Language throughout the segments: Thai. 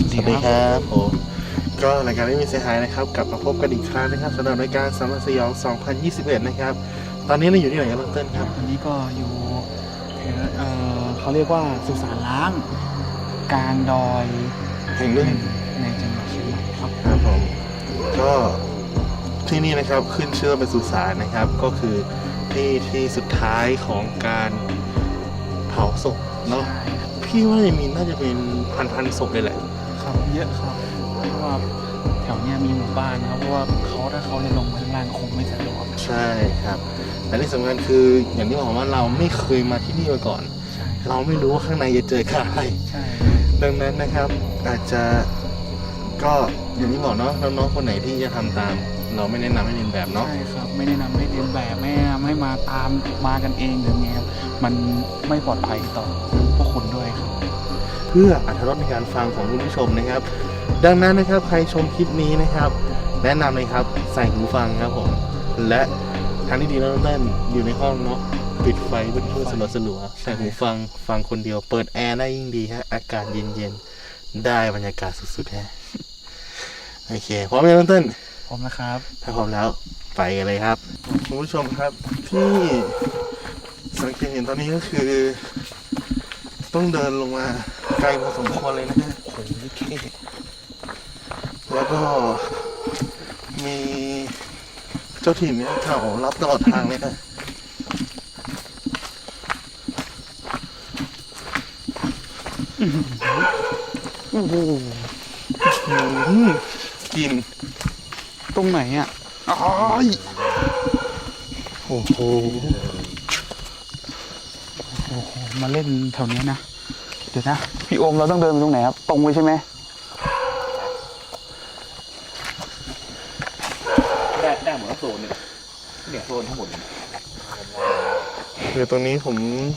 สวัสดีครับผมก็รายการไม่มีเสียหายนะครับกลับมาพบกันอีกครั้งนะครับสำหรับรายการสามสยอง 2021 นะครับ ตอนนี้เราอยู่ที่ไหนกันบ้างเต้นครับอันนี้ก็อยู่แถวเอ่อเขาเรียกว่าสุสานล้างกลางดอยแห่งหนึ่งในจังหวัดเชียงใหม่ครับครับผมก็ที่นี่นะครับขึ้นชื่อว่าเป็นสุสานนะครับ ก็คือที่ที่สุดท้ายของการเผาศพเนาะพี่ว่าจะมีน่าจะเป็นพันพันๆศพเลยแหละ ครับเยอะครับเพราะว่าแถวเนี้ยมีหมู่บ้านครับเพราะว่าเขาถ้าเขาจะลงไปข้างล่างคงไม่สะดวกใช่ครับแต่ที่สำคัญคืออย่างที่บอกว่าเราไม่เคยมาที่นี่มาก่อน ใช่เราไม่รู้ว่าข้างในจะเจอกับอะไรใช่ดังนั้นนะครับ อาจจะก็อย่างที่บอกเนาะน้องๆคนไหนที่จะทำตาม เราไม่แนะนำให้เรียนแบบเนาะ ใช่ครับ ไม่แนะนำให้เรียนแบบไม่แนะนำให้มาตามมากันเองหรือไงครับมันไม่ปลอดภัยต่อพวกคุณด้วยครับ เพื่ออรรถรสในการฟังของคุณผู้ชมนะครับ ดังนั้นนะครับใครชมคลิปนี้นะครับ แนะนำเลยครับใส่หูฟังครับผมและทางที่ดีแล้วเต้นอยู่ในห้องเนาะปิดไฟเพื่อนๆสลัวสลัวๆใส่หูฟังฟังคนเดียว เปิดแอร์ได้ยิ่งดีฮะอากาศเย็นๆได้บรรยากาศสุดๆฮะโอเคพร้อมไหมน้องเต้นผมนะครับ ถ้าพร้อมแล้วไปกันเลยครับคุณผู้ชมครับที่สังเกตเห็นตอนนี้ก็คือ ต้องเดินลงมา ไกลพอสมควรเลยนะฮะโอ้โหเท่แล้วก็มีเจ้าถิ่นเนี่ยเขารับตลอดทางเลยนะโอ้โหอืมกลินตรงไหนอะอ๋อยโอ้โหโอ้โหมาเล่นแถวเนี้ยนะ เดี๋ยวนะ พี่โอมเราต้องเดินไปตรงไหนครับ ตรงไปใช่ไหมได้ได้หมดทั้งโซนเนี่ยเนี่ยโซนทั้งหมดเนี่ยเดี๋ยวตรงนี้ผม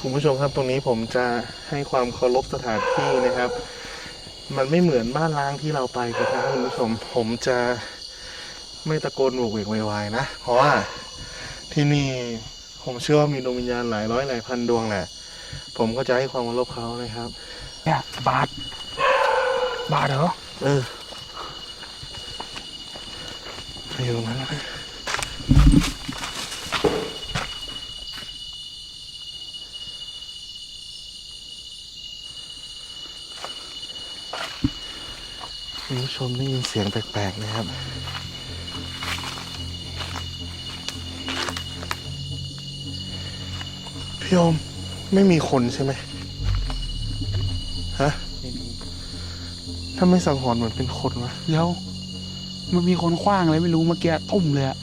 คุณผู้ชมครับตรงนี้ผมจะให้ความเคารพสถานที่นะครับ มันไม่เหมือนบ้านล้างที่เราไปกันนะครับคุณผู้ชมผมจะไม่ตะโกนโหวกเวกโวยวายนะ เพราะว่าที่นี่ผมเชื่อว่ามีดวงวิญญาณหลายร้อยหลายพันดวงแหละ ผมก็จะให้ความเคารพเขานะครับ เนี่ยบาทบาทเหรอเออไปอยู่ตรงนั้นแล้วนะคุณผู้ชมได้ยินเสียงแปลกๆนะครับพี่โอม ไม่มีคนใช่ไหมฮะไม่มีถ้าไม่สังหรณ์เหมือนเป็นคนวะเดี๋ยวมันมีคนคว้างอะไรไม่รู้เมื่อกี้ทุ่มเลยอะ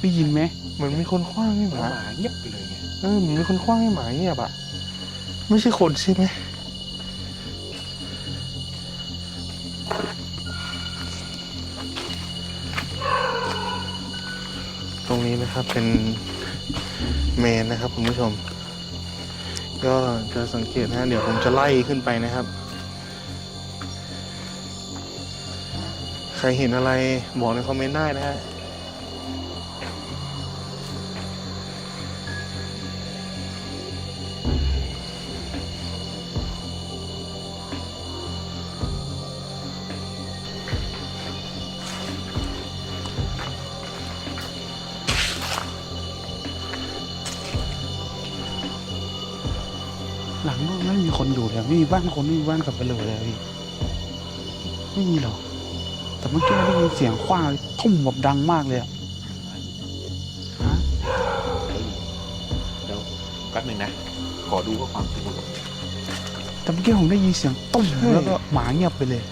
ได้ยินไหมเหมือนมีคนคว้างให้หแล้วมาหมาเงียบไปเลยไงเออเหมือนมีคนคว้างให้หมาเงียบอะไม่ใช่คนใช่ไหมตรงนี้นะครับเป็นเมนนะครับคุณผู้ชม ก็จะสังเกตนะ เดี๋ยวผมจะไล่ขึ้นไปนะครับ ใครเห็นอะไรบอกในคอมเมนต์ได้นะฮะ ไม่มีคนอยู่เลยไม่มีบ้านคนไม่มีบ้านสับปะเหร่อเลยอะพี่ไม่มีหรอกแต่เมื่อกี้ได้ยินเสียงคว้างเลยทุ่มแบบดังมากเลยอะฮะเดี๋ยวแป๊บหนึงนะ ขอดูข้อความที่มันแต่เมื่อกี้ผมได้ยินเสียงตุ้มใช่แล้วก็หมาเงียบไปเลย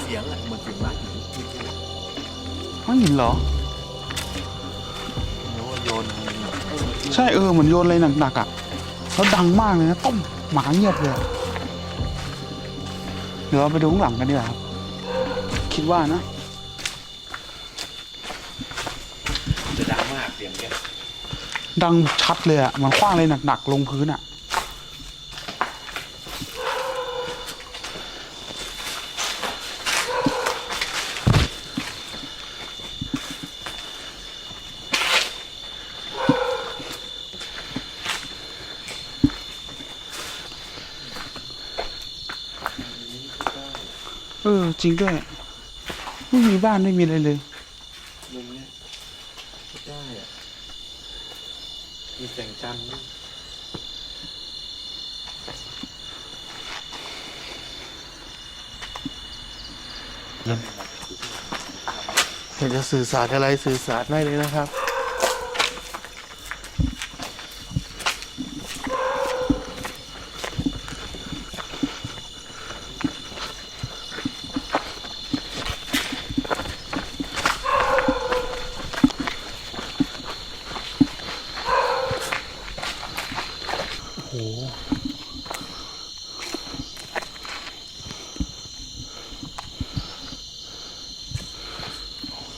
เสียงอะเหมือนเสียงรักหรือเมื่อกี้ไม่เห็นเหรอหรือว่าโยนอะไรแบบเออใช่เออเหมือนโยนอะไรหนักๆอะ แล้วดังมากเลยนะต้มหมาเงียบเลยอะเดี๋ยวเราไปดูข้างหลังกันดีกว่าครับ คิดว่านะ จะดังมากเสียงเนี้ยดังชัดเลยอะเหมันคว้างเลยหนักๆลงพื้นอะ เออ จริงด้วย ไม่มีบ้านไม่มีอะไรเลยมุมเนี้ยไม่ได้อะมีแสงจันทร์ด้วยอยากจะสื่อสารอะไรสื่อสารได้เลยนะครับ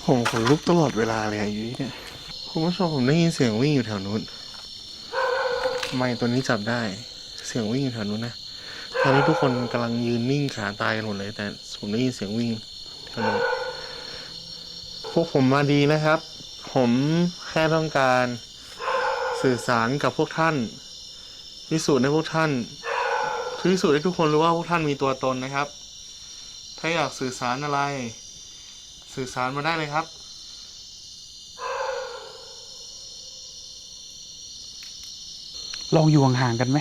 ผมขนลุกตลอดเวลาเลยอะยู่ที่เนี่ยคุณผู้ชมผมได้ยินเสียงวิ่งอยู่แถวนู้นไม่ตัวนี้จับได้ เสียงวิ่งอยู่แถวนู้นนะตอนนี้ทุกคนกำลังยืนนิ่งขาตายกันหมดเลย แต่ผมได้ยินเสียงวิ่งแถวนู้นพวกผมมาดีนะครับ ผมแค่ต้องการสื่อสารกับพวกท่าน พิสูจน์ให้พวกท่านพิสูจน์ให้ทุกคนรู้ว่าพวกท่านมีตัวตนนะครับ ถ้าอยากสื่อสารอะไร สื่อสารมาได้เลยครับ ลองอยู่ห่างๆกันไหม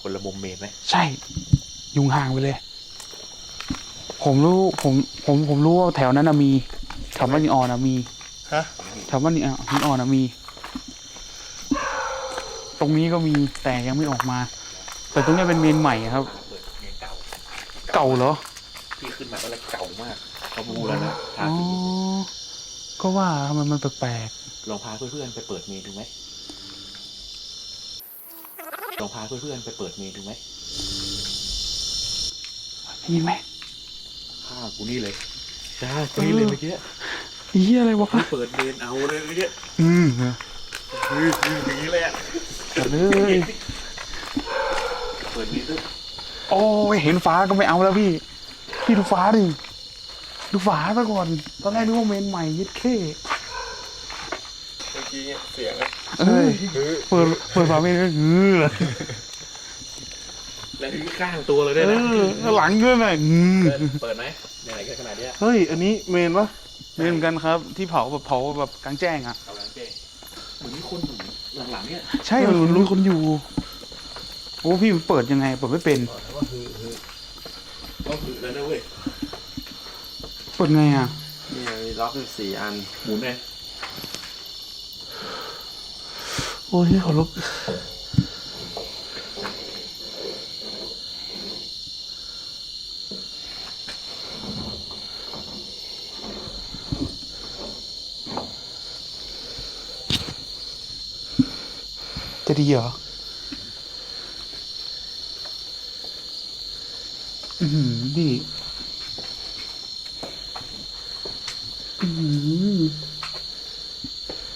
คนละมุมเมนไหมใช่ยุงห่างไปเลย ผมรู้ผม ผมผมรู้ว่าแถวนั้นนะมีแถวบ้านยิงอ่อนนะมีฮะ แถวบ้านยิงอ่อนยิงอ่อนนะมี ตรงนี้ก็มีแต่ยังไม่ออกมา แต่ตรงนี้เป็นเมนใหม่ครับ เปิดเมนเก่าเก่าเหรอ ที่ขึ้นมาตอนแรกเก่ามาก เขาบูแล้วนะทาอ๋อ สีก็ว่าทำไมมันแปลกลองพาเพื่อนๆไปเปิดเมนดูไหมลองพาเพื่อนๆไปเปิดเมนดูไหมๆได้ยินไหมข้ากูนี่เลยใช่กูนี่เลยเมื่อกี้เฮียอะไรวะกูเปิดเมนเอาเลยเมื่อกี้อืมคือคืออย่างนี้เลยอะจัดเลยเปิดเมนด้วยโอ้ยเห็นฟ้าก็ไม่เอาแล้วพี่ พี่ดูฟ้าดิ ดูฟ้าซะก่อน ตอนแรกนึกว่าเมนใหม่ยึดเข้เมื่อกี้เสียงอะเอ้ยเปิดเปิดฝาเมนก็ฮือเลยแล้วที่ข้างตัวเลยเอด้วยนะอหลังด้วยนะอืมเปิดเปิดไหมไหนๆก็ขนาดเนี้ยเฮ้ย อันนี้เมนปะเมนเหมือนกันครับ ที่เผาแบบเผาแบบกลางแจ้งอะ เอาหลังเจ๊เหมือนมีคนอยู่หลังๆเนี่ยใช่มันรู้คนอยู่ โอ้พี่เปิดยังไง เปิดไม่เป็น บอกนะว่าคือคือต้องคือแล้วนะเว้ย เปิดไงอะเนี่ยมีล็อกอยู่สี่อัน หมุนไงโอ้ยขนลุกจะดีเหรอ อือหือดีอือหือ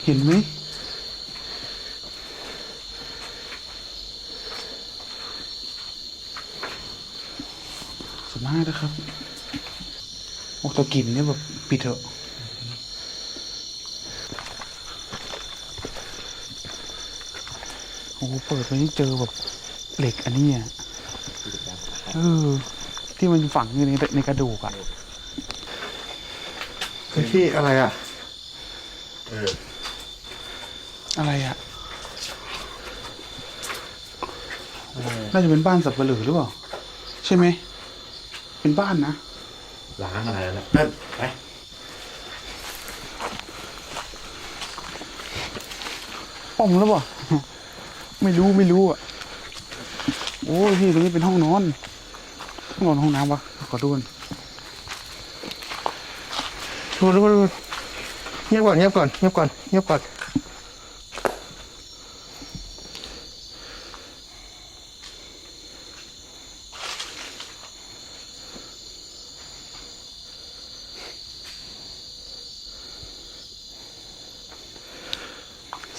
เห็นไหม สวยมากนะครับ โอ้แตะก ลิ่นเนี่ยแบบปิดเถอะโอ้โหเปิดไปนี่เจอแบบเหล็กอันนี้อะเออที่มันฝังอยู่ในในกระดูกอะเฮ้ยพี่อะไรอะเอออะไรอะน่าจะเป็นบ้านสับปะเหร่อหรือเปล่า ใช่ไหม เป็นบ้านนะ ล้างอะไรแล้วนั่นไปป้อมแล้วเปล่าไม่รู้ไม่รู้อะ โอ้ยพี่ตรงนี้เป็นห้องนอนห้องนอนห้องน้ำวะขอดูกันดูดูดูเงียบก่อนเงียบก่อนเงียบก่อนเงียบก่อน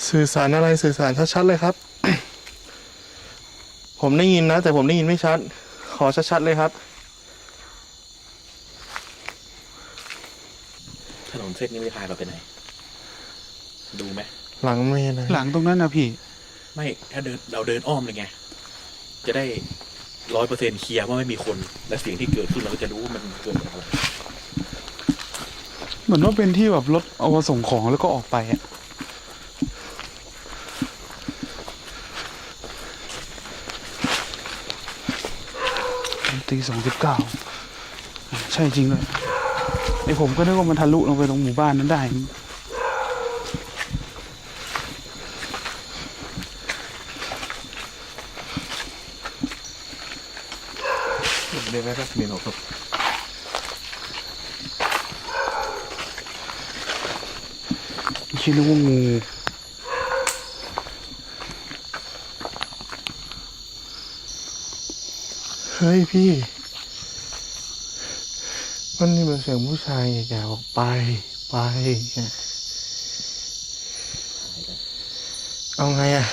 สื่อสารอะไรสื่อสารชัดๆเลยครับ ผมได้ยินนะ แต่ผมได้ยินไม่ชัด ขอชัดๆเลยครับ ถนนเส้นนี้ไม่พาเราไปไหน ดูไหม หลังเมนนะหลังตรงนั้นนะพี่ ไม่ ถ้าเดินเราเดินอ้อมเลยไง จะได้ร้อยเปอร์เซ็นเคลียร์ว่าไม่มีคน และเสียงที่เกิดขึ้นเราก็จะรู้ว่ามันเกิดจากอะไร เหมือนว่าเป็นที่แบบรถเอามาส่งของแล้วก็ออกไปอะ ตีสองสิบเก้าใช่จริงเลยไอผมก็นึกว่ามันทะลุลงไปตรงหมู่บ้านนั้นได้เรียกได้ก็เมนครับคิดนึกว่างู เฮ้ยพี่ มันนี่มันเสียงผู้ชายแก่ๆบอกไปไป เอาไงอะ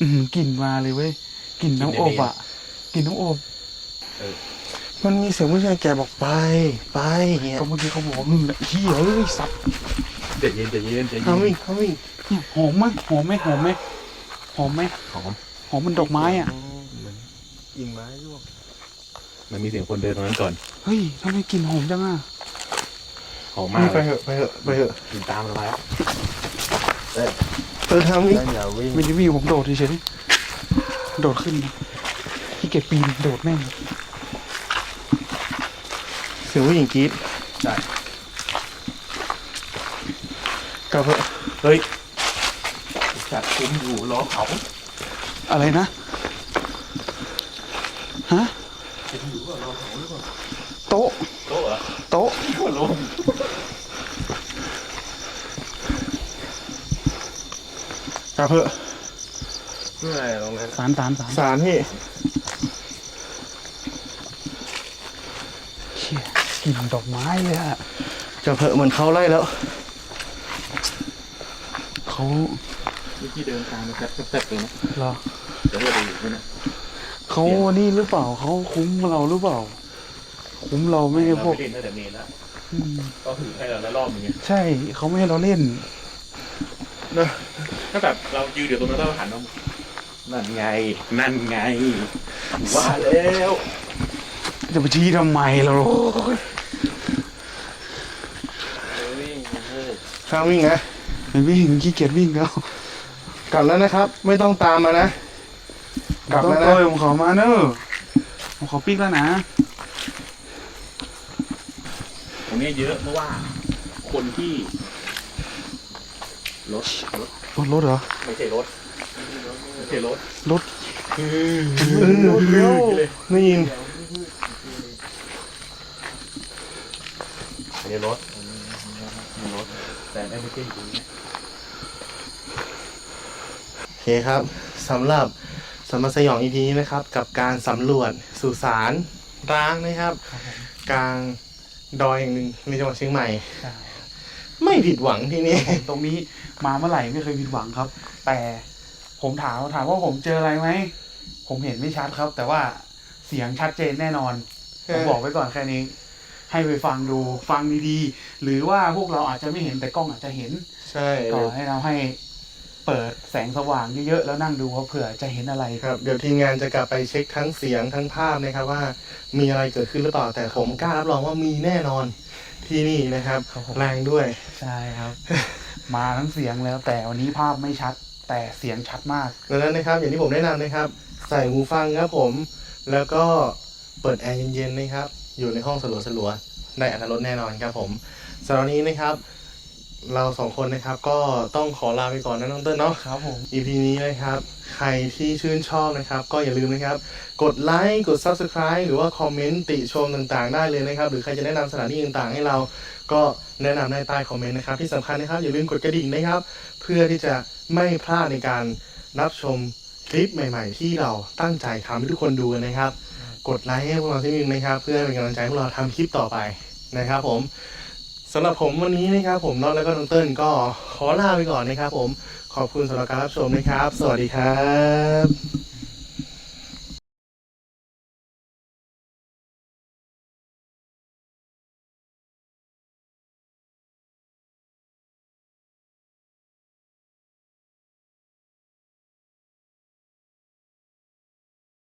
อืมกลิ่นมาเลยเว้ยกลิ่นน้ำอบอะกลิ่นน้ำอบมันมีเสียงผู้ชายแก่บอกไป ไปเงี้ยก็เมื่อกี้เขาบอกว่ามึงนะเฮียเอ้ยสับเดี๋ยวเย็นเดี๋ยวเย็นเดี๋ยวเย็เขานวิ่งเขาวิ่งเนี่ยหอมไหมหอมไหมหอมไหมหอมไหมหอมหอมมันดอกไม้อะ ยิงไม้ร่วงมันมีเสียงคนเดินตรงนั้นก่อนเฮ้ยทำไมกลิ่นหอมจังอะหอมมากนี่ไปเลยเถอะไปเถอะไปเถอะกินตามเราไปแล้วเออทำวิ่งอย่าวิ่งไม่ได้วิ่งผมโดดเฉยๆโดดขึ้นที่เก็บปีนโดดแม่งเสียงผู้หญิงกรี๊ดใช่กลับเถอะเฮ้ยจัดคุ้มอยู่ล้อเขาอะไรนะฮะ โต๊ะ โต๊ะเหรอโต๊ะหัวลมกลับเถอะเมื่อไหร่ตรงนั้นสารสารสารสารพี่เชี่ยกลิ่นดอกไม้เลยอะกลับเถอะเหมือนเขาไล่แล้ว เขาเมื่อกี้เดินตามมาแป๊บแป๊บเลยนะเหรอ เดี๋ยวเราดูอยู่นะ เขานี่หรือเปล่าเขาคุ้มเราหรือเปล่า คุ้มเราไม่ให้เราพวกไปเล่นตั้งแต่เมนแล้วอืมก็ถือให้เราแล้วรอบอย่างเงี้ยใช่เขาไม่ให้เราเล่นถ้าแบบเรายืนเดี๋ยวตรงนั้นเราหันมานั่นไง นั่นไง ว่าแล้วจะไปชี้ทำไมเราข้างวิ่งนะไม่วิ่งขี้เกียจวิ่งแล้วกลับแล้วนะครับ ไม่ต้องตามมานะ กลับต้องแล้วนะเอ้ยผมขอมาเนอะผมขอปิ๊กแล้วนะ ตรงนี้เยอะเพราะว่า คนที่รถรถรถรถเหรอ ไม่ใช่รถไม่ใช่รถรถเออได้ยินไม่ใช่รถไม่รถแต่ไม่ใช่จริงโอเคครับสำหรับ สำหรับสยอง EP นี้นะครับ กับการสำรวจสุสานร้างนะครับ กลางดอยแห่งหนึ่งในจังหวัดเชียงใหม่ ใช่ไม่ผิดหวังที่นี่ตรงนี้มาเมื่อไหร่ไม่เคยผิดหวังครับ แต่ผมถามถามว่าผมเจออะไรไหม ผมเห็นไม่ชัดครับ แต่ว่าเสียงชัดเจนแน่นอน ผมบอกไว้ก่อนแค่นี้ ให้ไปฟังดูฟังดีๆ หรือว่าพวกเราอาจจะไม่เห็นแต่กล้องอาจจะเห็น ใช่ ก็ให้เราให้ เปิดแสงสว่างเยอะๆแล้วนั่งดูว่าเผื่อจะเห็นอะไรครับ เดี๋ยวทีมงานจะกลับไปเช็คทั้งเสียงทั้งภาพนะครับว่า มีอะไรเกิดขึ้นหรือเปล่าแต่ผมกล้ารับรองว่ามีแน่นอนที่นี่นะครับครับผม แรงด้วย ใช่ครับ มาทั้งเสียงแล้วแต่วันนี้ภาพไม่ชัด แต่เสียงชัดมาก ดังนั้นนะครับอย่างที่ผมแนะนำนะครับ ใส่หูฟังครับผม แล้วก็เปิดแอร์เย็นๆนะครับ อยู่ในห้องสลัวๆได้อัตรถรสแน่นอนครับผมสำหรับวันนี้นะครับ เราสองคนนะครับ ก็ต้องขอลาไปก่อนนะน้องเต้นเนาะ ครับผม EP นี้นะครับ ใครที่ชื่นชอบนะครับ ก็อย่าลืมนะครับ กดไลค์ กด Subscribe หรือว่าคอมเมนต์ติชมต่างๆ ได้เลยนะครับ หรือใครจะแนะนำสถานที่ต่างๆ ให้เรา ก็แนะนำได้ใต้คอมเมนต์นะครับ ที่สำคัญนะครับ อย่าลืมกดกระดิ่งนะครับ เพื่อที่จะไม่พลาดในการรับชมคลิปใหม่ ๆ ที่เราตั้งใจทำให้ทุกคนดูกันนะครับ กดไลค์ให้พวกเราที่นึงนะครับ เพื่อเป็นกำลังใจให้พวกเราทำคลิปต่อไปนะครับผมส สำหรับผมวันนี้นะครับผมน็อตแล้วก็น้องเติ้ลก็ขอลาไปก่อนนะครับผมขอบคุณสำหรับการรับชมนะครับ สวัสดีครับ